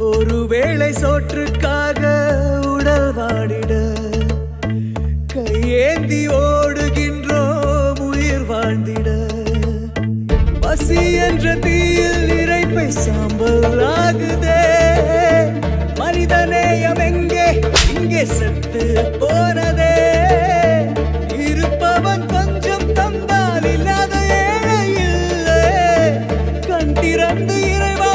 ஒருவேளை சோற்றுக்காக உடல் வாடிட கையேந்தி ஓடுகின்றோம் உயிர் வாழ்ந்திட. பசி என்ற தீயில் இறைப்பை சாம்பல் ஆகுதே. மனிதநேயம் எங்கே? இங்கே செத்து போனதே. இருப்பவன் கொஞ்சம் தந்தால் இல்லாத ஏழை இல்லை கண் திறந்து இறைவா